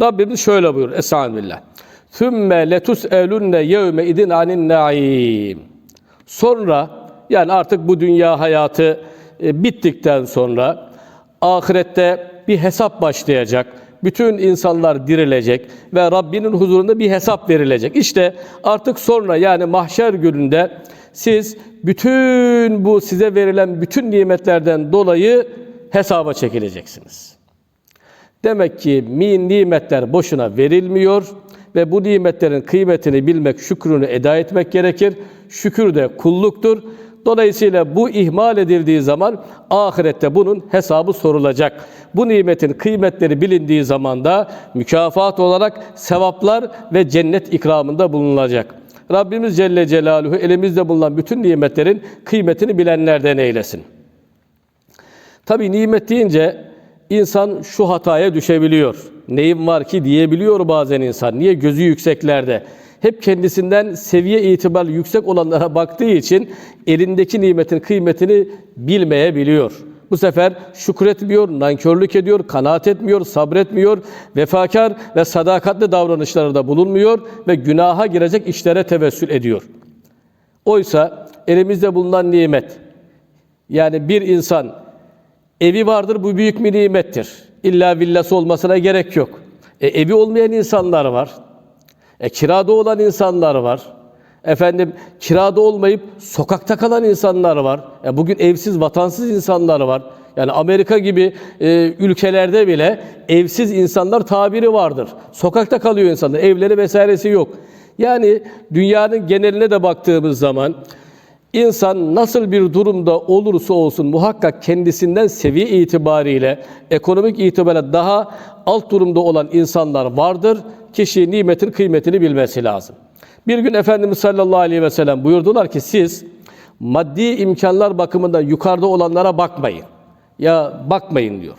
Rabbimiz şöyle buyuruyor. Estağfirullah. Thümme letus'elunne yevme idin anin naim. Sonra yani artık bu dünya hayatı e, bittikten sonra ahirette bir hesap başlayacak. Bütün insanlar dirilecek ve Rabbinin huzurunda bir hesap verilecek. İşte artık sonra yani mahşer gününde siz bütün bu size verilen bütün nimetlerden dolayı hesaba çekileceksiniz. Demek ki mi nimetler boşuna verilmiyor ve bu nimetlerin kıymetini bilmek, şükrünü eda etmek gerekir. Şükür de kulluktur. Dolayısıyla bu ihmal edildiği zaman ahirette bunun hesabı sorulacak. Bu nimetin kıymetleri bilindiği zaman da mükafat olarak sevaplar ve cennet ikramında bulunulacak. Rabbimiz Celle Celaluhu elimizde bulunan bütün nimetlerin kıymetini bilenlerden eylesin. Tabi nimet deyince insan şu hataya düşebiliyor. Neyim var ki diyebiliyor bazen insan. Niye gözü yükseklerde? Hep kendisinden seviye itibariyle yüksek olanlara baktığı için elindeki nimetin kıymetini bilmeyebiliyor. Bu sefer şükretmiyor, nankörlük ediyor, kanaat etmiyor, sabretmiyor, vefakar ve sadakatli davranışlarda bulunmuyor ve günaha girecek işlere tevessül ediyor. Oysa elimizde bulunan nimet, yani bir insan Evi vardır bu büyük bir nimettir. İlla villası olmasına gerek yok. E, evi olmayan insanlar var. E, kirada olan insanlar var. Efendim kirada olmayıp sokakta kalan insanlar var. E, bugün evsiz, vatansız insanlar var. Yani Amerika gibi e, ülkelerde bile evsiz insanlar tabiri vardır. Sokakta kalıyor insanlar. Evleri vesairesi yok. Yani dünyanın geneline de baktığımız zaman İnsan nasıl bir durumda olursa olsun muhakkak kendisinden seviye itibariyle, ekonomik itibariyle daha alt durumda olan insanlar vardır. Kişi nimetin kıymetini bilmesi lazım. Bir gün Efendimiz sallallahu aleyhi ve sellem buyurdular ki siz maddi imkanlar bakımından yukarıda olanlara bakmayın. Ya bakmayın diyor.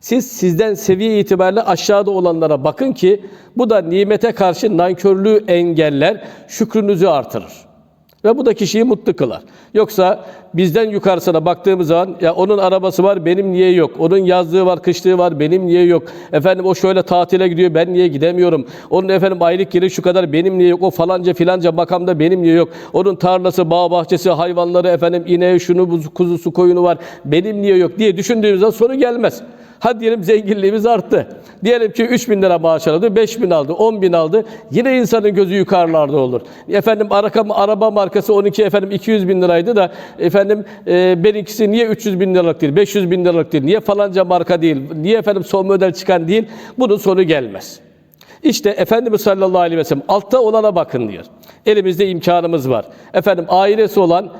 Siz sizden seviye itibariyle aşağıda olanlara bakın ki bu da nimete karşı nankörlüğü engeller, şükrünüzü artırır. Ve bu da kişiyi mutlu kılar. Yoksa bizden yukarısına baktığımız zaman ya onun arabası var benim niye yok? Onun yazlığı var, kışlığı var benim niye yok? Efendim o şöyle tatile gidiyor ben niye gidemiyorum? Onun efendim aylık giri şu kadar benim niye yok? O falanca filanca makamda benim niye yok? Onun tarlası, bağ bahçesi, hayvanları efendim ineği, şunu, kuzusu, koyunu var. Benim niye yok diye düşündüğümüz zaman sonu gelmez. Hadi diyelim zenginliğimiz arttı. Diyelim ki 3 bin lira maaş aldı, 5 bin aldı, 10 bin aldı. Yine insanın gözü yukarılarda olur. Efendim araka, araba markası 12 efendim 200 bin liraydı da efendim e, benimkisi niye 300 bin liralık değil, 500 bin liralık değil, niye falanca marka değil, niye efendim son model çıkan değil. Bunun sonu gelmez. İşte Efendimiz sallallahu aleyhi ve sellem altta olana bakın diyor. Elimizde imkanımız var. Efendim ailesi olan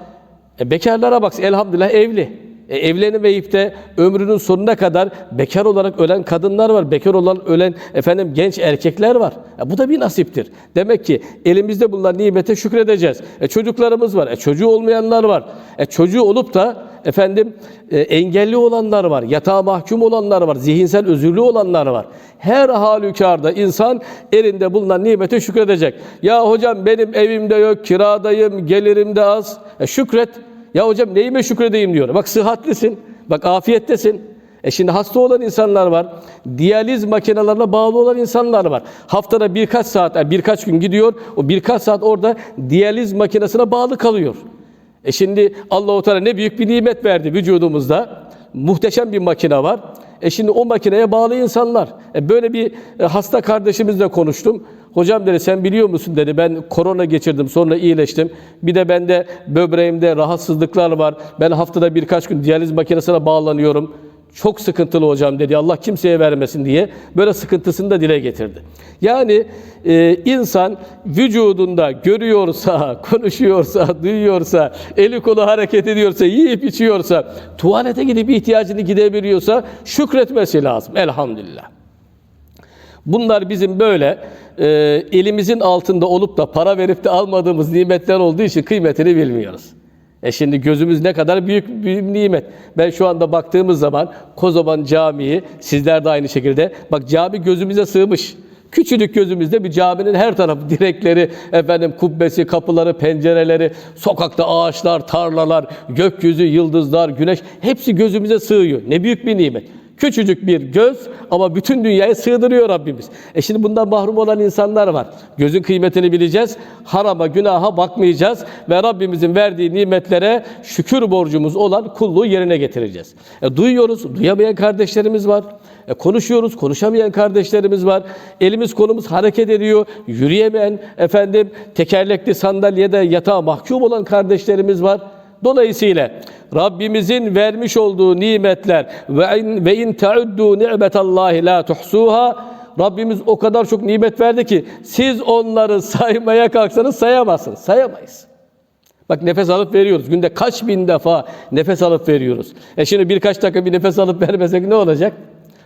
e, bekarlara baksın elhamdülillah evli. E, evlenemeyip de ömrünün sonuna kadar bekar olarak ölen kadınlar var. Bekar olan ölen efendim genç erkekler var. E, bu da bir nasiptir. Demek ki elimizde bulunan nimete şükredeceğiz. E, çocuklarımız var. E, çocuğu olmayanlar var. E, çocuğu olup da efendim e, engelli olanlar var. Yatağa mahkum olanlar var. Zihinsel özürlü olanlar var. Her halükarda insan elinde bulunan nimete şükredecek. Ya hocam benim evimde yok, kiradayım, gelirim de az. E, şükret. Ya hocam neyime şükredeyim diyor. Bak sıhhatlisin, bak afiyettesin. E şimdi hasta olan insanlar var. Diyaliz makinelerine bağlı olan insanlar var. Haftada birkaç saat, yani birkaç gün gidiyor. O birkaç saat orada diyaliz makinesine bağlı kalıyor. E şimdi Allahu Teala ne büyük bir nimet verdi vücudumuzda. Muhteşem bir makine var. E şimdi o makineye bağlı insanlar. E böyle bir e, hasta kardeşimizle konuştum. Hocam dedi sen biliyor musun dedi ben korona geçirdim sonra iyileştim. Bir de bende böbreğimde rahatsızlıklar var. Ben haftada birkaç gün diyaliz makinesine bağlanıyorum. Çok sıkıntılı hocam dedi. Allah kimseye vermesin diye böyle sıkıntısını da dile getirdi. Yani e, insan vücudunda görüyorsa, konuşuyorsa, duyuyorsa, eli kolu hareket ediyorsa, yiyip içiyorsa, tuvalete gidip ihtiyacını gidebiliyorsa şükretmesi lazım. Elhamdülillah. Bunlar bizim böyle e, elimizin altında olup da para verip de almadığımız nimetler olduğu için kıymetini bilmiyoruz. E şimdi gözümüz ne kadar büyük bir nimet. Ben şu anda baktığımız zaman Kozoban Camii, sizler de aynı şekilde, bak cami gözümüze sığmış. Küçücük gözümüzde bir caminin her tarafı direkleri, efendim kubbesi, kapıları, pencereleri, sokakta ağaçlar, tarlalar, gökyüzü, yıldızlar, güneş hepsi gözümüze sığıyor. Ne büyük bir nimet. Küçücük bir göz ama bütün dünyayı sığdırıyor Rabbimiz. E şimdi bundan mahrum olan insanlar var. Gözün kıymetini bileceğiz. Harama, günaha bakmayacağız ve Rabbimizin verdiği nimetlere şükür borcumuz olan kulluğu yerine getireceğiz. E, duyuyoruz, duyamayan kardeşlerimiz var. E, konuşuyoruz, konuşamayan kardeşlerimiz var. Elimiz kolumuz hareket ediyor. Yürüyemeyen, efendim tekerlekli sandalyede yatağa mahkum olan kardeşlerimiz var. Dolayısıyla Rabbimizin vermiş olduğu nimetler ve in, ve in tauddu ni'metallahi la tuhsuha Rabbimiz o kadar çok nimet verdi ki siz onları saymaya kalksanız sayamazsınız. Sayamayız. Bak nefes alıp veriyoruz. Günde kaç bin defa nefes alıp veriyoruz. E şimdi birkaç dakika bir nefes alıp vermesek ne olacak?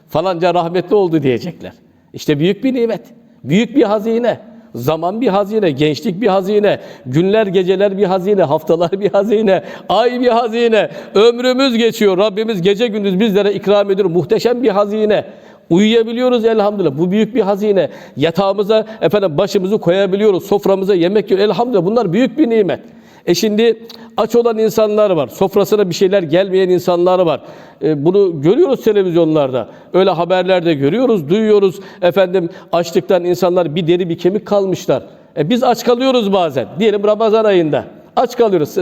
Falanca rahmetli oldu diyecekler. İşte büyük bir nimet. Büyük bir hazine. Zaman bir hazine, gençlik bir hazine, günler geceler bir hazine, haftalar bir hazine, ay bir hazine. Ömrümüz geçiyor. Rabbimiz gece gündüz bizlere ikram ediyor. Muhteşem bir hazine. Uyuyabiliyoruz elhamdülillah. Bu büyük bir hazine. Yatağımıza efendim başımızı koyabiliyoruz. Soframıza yemek yiyor. Elhamdülillah bunlar büyük bir nimet. E şimdi aç olan insanlar var. Sofrasına bir şeyler gelmeyen insanlar var. E, bunu görüyoruz televizyonlarda. Öyle haberlerde görüyoruz, duyuyoruz. Efendim açlıktan insanlar bir deri bir kemik kalmışlar. E, biz aç kalıyoruz bazen. Diyelim Ramazan ayında. Aç kalıyoruz.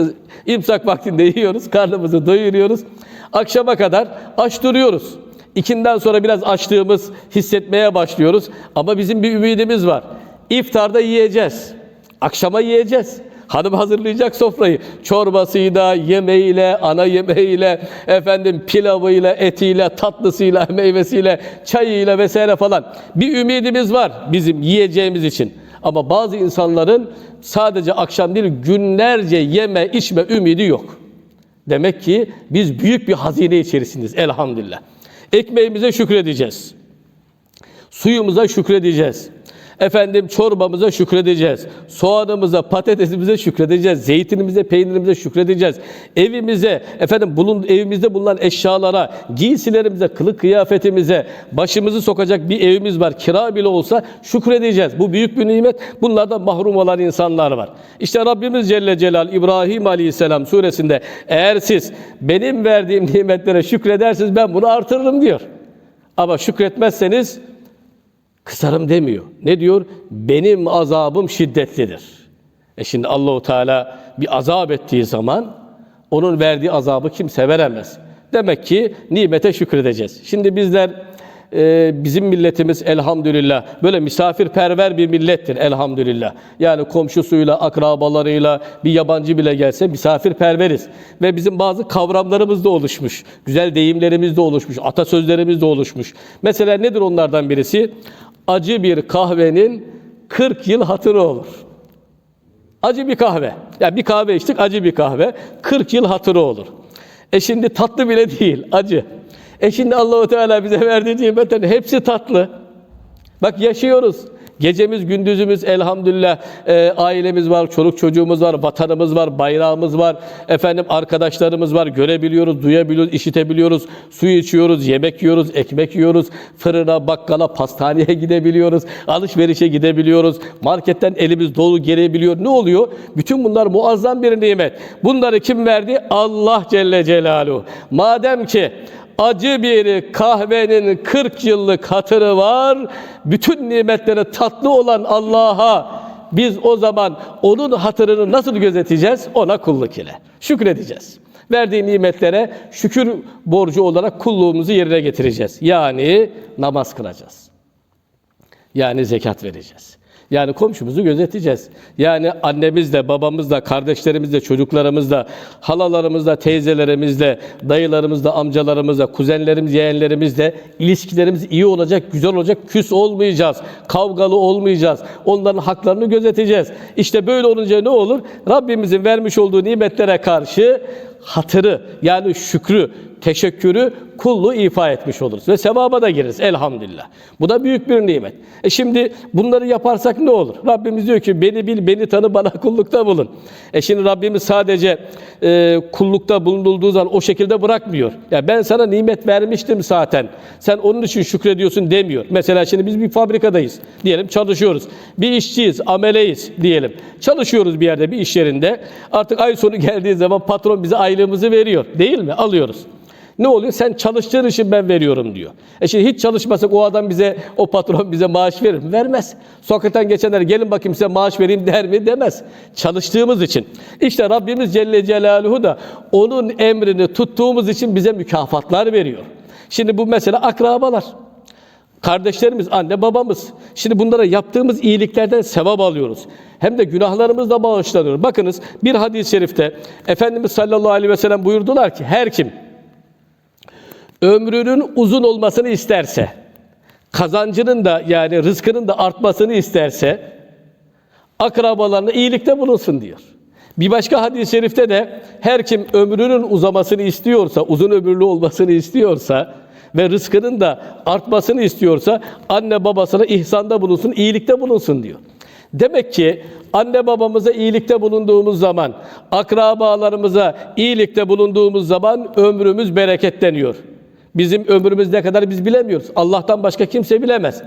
İmsak vaktinde yiyoruz, karnımızı doyuruyoruz. Akşama kadar aç duruyoruz. İkinden sonra biraz açlığımız hissetmeye başlıyoruz. Ama bizim bir ümidimiz var. İftarda yiyeceğiz. Akşama yiyeceğiz. Hanım hazırlayacak sofrayı. Çorbasıyla, yemeğiyle, ana yemeğiyle, efendim pilavıyla, etiyle, tatlısıyla, meyvesiyle, çayıyla vesaire falan. Bir ümidimiz var bizim yiyeceğimiz için. Ama bazı insanların sadece akşam değil günlerce yeme içme ümidi yok. Demek ki biz büyük bir hazine içerisindeyiz elhamdülillah. Ekmeğimize şükredeceğiz. Suyumuza şükredeceğiz. Efendim çorbamıza şükredeceğiz. Soğanımıza, patatesimize şükredeceğiz. Zeytinimize, peynirimize şükredeceğiz. Evimize, efendim bulun, evimizde bulunan eşyalara, giysilerimize, kılık kıyafetimize, başımızı sokacak bir evimiz var. Kira bile olsa şükredeceğiz. Bu büyük bir nimet. Bunlardan mahrum olan insanlar var. İşte Rabbimiz Celle Celal İbrahim Aleyhisselam suresinde eğer siz benim verdiğim nimetlere şükredersiniz ben bunu artırırım diyor. Ama şükretmezseniz kısarım demiyor. Ne diyor? Benim azabım şiddetlidir. E şimdi Allahu Teala bir azap ettiği zaman onun verdiği azabı kimse veremez. Demek ki nimete şükredeceğiz. Şimdi bizler e, bizim milletimiz elhamdülillah böyle misafirperver bir millettir elhamdülillah. Yani komşusuyla, akrabalarıyla bir yabancı bile gelse misafirperveriz. Ve bizim bazı kavramlarımız da oluşmuş. Güzel deyimlerimiz de oluşmuş. Atasözlerimiz de oluşmuş. Mesela nedir onlardan birisi? Acı bir kahvenin 40 yıl hatırı olur. Acı bir kahve. Ya bir kahve içtik acı bir kahve. 40 yıl hatırı olur. E şimdi tatlı bile değil, acı. E şimdi Allahu Teala bize verdiği nimetlerin hepsi tatlı. Bak yaşıyoruz. Gecemiz, gündüzümüz elhamdülillah e, ailemiz var, çoluk çocuğumuz var, vatanımız var, bayrağımız var, efendim arkadaşlarımız var, görebiliyoruz, duyabiliyoruz, işitebiliyoruz, su içiyoruz, yemek yiyoruz, ekmek yiyoruz, fırına, bakkala, pastaneye gidebiliyoruz, alışverişe gidebiliyoruz, marketten elimiz dolu gelebiliyor. Ne oluyor? Bütün bunlar muazzam bir nimet. Bunları kim verdi? Allah Celle Celaluhu. Madem ki acı bir kahvenin 40 yıllık hatırı var. Bütün nimetleri tatlı olan Allah'a biz o zaman onun hatırını nasıl gözeteceğiz? Ona kulluk ile. Şükredeceğiz. Verdiği nimetlere şükür borcu olarak kulluğumuzu yerine getireceğiz. Yani namaz kılacağız. Yani zekat vereceğiz. Yani komşumuzu gözeteceğiz. Yani annemizle, babamızla, kardeşlerimizle, çocuklarımızla, halalarımızla, teyzelerimizle, dayılarımızla, amcalarımızla, kuzenlerimiz, yeğenlerimizle ilişkilerimiz iyi olacak, güzel olacak, küs olmayacağız, kavgalı olmayacağız. Onların haklarını gözeteceğiz. İşte böyle olunca ne olur? Rabbimizin vermiş olduğu nimetlere karşı hatırı yani şükrü, teşekkürü, kulluğu ifa etmiş oluruz. Ve sevaba da gireriz elhamdülillah. Bu da büyük bir nimet. E şimdi bunları yaparsak ne olur? Rabbimiz diyor ki beni bil, beni tanı, bana kullukta bulun. E şimdi Rabbimiz sadece e, kullukta bulunulduğu zaman o şekilde bırakmıyor. Ya ben sana nimet vermiştim zaten. Sen onun için şükrediyorsun demiyor. Mesela şimdi biz bir fabrikadayız. Diyelim çalışıyoruz. Bir işçiyiz, ameleyiz diyelim. Çalışıyoruz bir yerde, bir iş yerinde. Artık ay sonu geldiği zaman patron bize aylığımızı veriyor. Değil mi? Alıyoruz. Ne oluyor? Sen çalıştığın için ben veriyorum diyor. E şimdi hiç çalışmasak o adam bize, o patron bize maaş verir mi? Vermez. Sokaktan geçenler gelin bakayım size maaş vereyim der mi? Demez. Çalıştığımız için. İşte Rabbimiz Celle Celaluhu da onun emrini tuttuğumuz için bize mükafatlar veriyor. Şimdi bu mesela akrabalar. Kardeşlerimiz, anne babamız. Şimdi bunlara yaptığımız iyiliklerden sevap alıyoruz. Hem de günahlarımız da bağışlanıyor. Bakınız bir hadis-i şerifte Efendimiz sallallahu aleyhi ve sellem buyurdular ki her kim ömrünün uzun olmasını isterse, kazancının da yani rızkının da artmasını isterse akrabalarına iyilikte bulunsun diyor. Bir başka hadis-i şerifte de her kim ömrünün uzamasını istiyorsa, uzun ömürlü olmasını istiyorsa ve rızkının da artmasını istiyorsa anne babasına ihsanda bulunsun, iyilikte bulunsun diyor. Demek ki anne babamıza iyilikte bulunduğumuz zaman, akrabalarımıza iyilikte bulunduğumuz zaman ömrümüz bereketleniyor. Bizim ömrümüz ne kadar biz bilemiyoruz. Allah'tan başka kimse bilemez.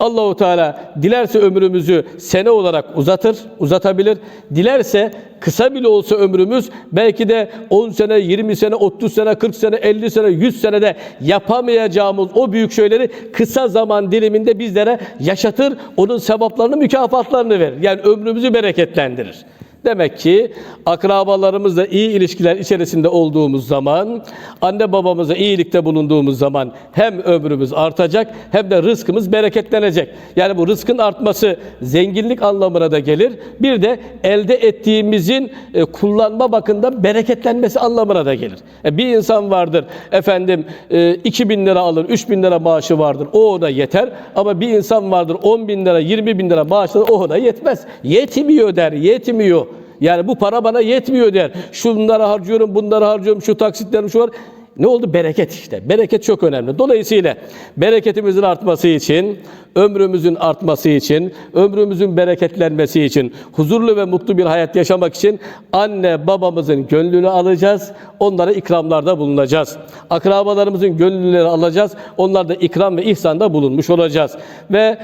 Allahu Teala dilerse ömrümüzü sene olarak uzatır, uzatabilir. Dilerse kısa bile olsa ömrümüz belki de 10 sene, 20 sene, 30 sene, 40 sene, 50 sene, 100 senede yapamayacağımız o büyük şeyleri kısa zaman diliminde bizlere yaşatır. Onun sevaplarını, mükafatlarını verir. Yani ömrümüzü bereketlendirir. Demek ki akrabalarımızla iyi ilişkiler içerisinde olduğumuz zaman, anne babamıza iyilikte bulunduğumuz zaman hem ömrümüz artacak hem de rızkımız bereketlenecek. Yani bu rızkın artması zenginlik anlamına da gelir. Bir de elde ettiğimizin e, kullanma bakımından bereketlenmesi anlamına da gelir. E, bir insan vardır efendim e, 2000 lira alır, 3000 lira maaşı vardır. O ona yeter. Ama bir insan vardır 10 bin lira, 20 bin lira maaşı o ona yetmez. Yetmiyor der, yetmiyor. Yani bu para bana yetmiyor der. Şunları harcıyorum, bunları harcıyorum, şu taksitlerim şu var. Ne oldu? Bereket işte. Bereket çok önemli. Dolayısıyla bereketimizin artması için, ömrümüzün artması için, ömrümüzün bereketlenmesi için, huzurlu ve mutlu bir hayat yaşamak için anne babamızın gönlünü alacağız, onlara ikramlarda bulunacağız. Akrabalarımızın gönlünü alacağız, onlarda ikram ve ihsanda bulunmuş olacağız. Ve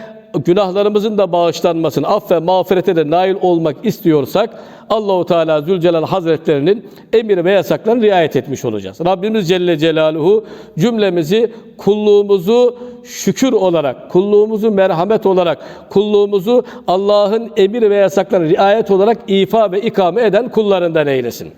günahlarımızın da bağışlanmasını, aff ve mağfirete de nail olmak istiyorsak Allahu Teala Zülcelal Hazretlerinin emir ve yasaklarına riayet etmiş olacağız. Rabbimiz Celle Celaluhu cümlemizi kulluğumuzu şükür olarak, kulluğumuzu merhamet olarak, kulluğumuzu Allah'ın emir ve yasaklarına riayet olarak ifa ve ikame eden kullarından eylesin.